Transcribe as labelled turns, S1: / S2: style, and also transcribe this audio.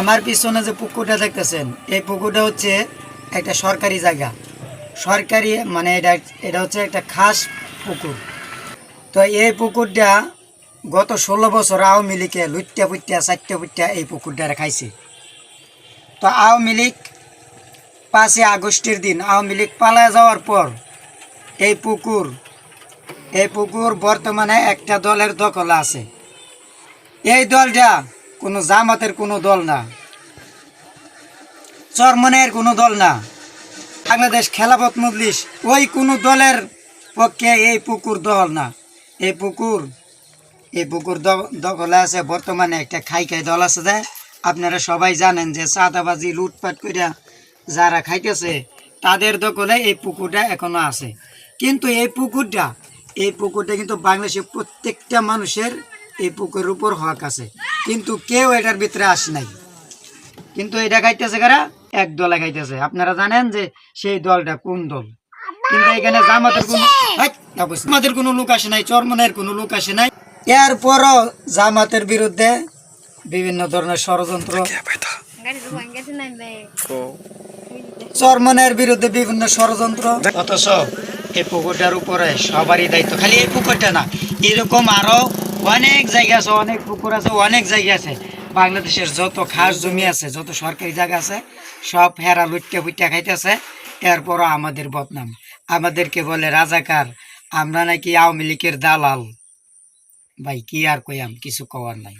S1: আমার পিছনে যে পুকুরটা দেখতেছেন, এই পুকুরটা হচ্ছে একটা সরকারি জায়গা। সরকারি মানে এটা এটা হচ্ছে একটা খাস পুকুর। তো এই পুকুরটা গত ষোলো বছর আওয়ামী লীগে লুটটা পুট্টা চারটে পুট্টা এই পুকুরটা খাইছে তো আওয়ামী লীগ পাঁচই আগস্টের দিন, আওয়ামী লীগ পালায় যাওয়ার পর এই পুকুর এই পুকুর বর্তমানে একটা দলের দখলে আছে। এই দলটা কোনো জামাতের কোনো দল না। চরমনের কোনো দল না। বাংলাদেশ খেলাপথ মজলিস, ওই কোনো দলের পক্ষে এই পুকুর দল না। এই পুকুর এই পুকুর দখলে আছে বর্তমানে একটা খাই খাই দল আছে যে, আপনারা সবাই জানেন যে চাঁদাবাজি, লুটপাট কইরা যারা খাইতেছে, তাদের দখলে এই পুকুরটা এখনও আছে। কিন্তু এই পুকুরটা এই পুকুরটা কিন্তু বাংলাদেশের প্রত্যেকটা মানুষের এই পুকুরের উপর হক আছে। কিন্তু কেউ এটার ভিতরে আসে নাই। কিন্তু এটা খাইতেছে কারা? এক দলে খাইতেছে আপনারা জানেন যে সেই দলটা কোন দল? কিন্তু এখানে জামাতের কোনো। জামাতের কোনো লোক আসে নাই চরমনের কোনো লোক আসে নাই। এরপরও জামাতের বিরুদ্ধে বিভিন্ন ধরনের ষড়যন্ত্র চরমনের বিরুদ্ধে বিভিন্ন ষড়যন্ত্র। অথচ এই পুকুরটার উপরে সবারই দায়িত্ব। খালি এই পুকুরটা না এরকম আরও অনেক জায়গা আছে, অনেক পুকুর আছে, অনেক জায়গা আছে। বাংলাদেশের যত খাস জমি আছে, যত সরকারি জায়গা আছে, সব হেরা লুটকে ফুটটা খাইতেছে। এরপরও আমাদের বদনাম। আমাদেরকে বলে রাজাকার, আমরা নাকি আওয়ামী লীগের দালাল। ভাই, কি আর কইয়াম, কিছু কওয়ার নাই।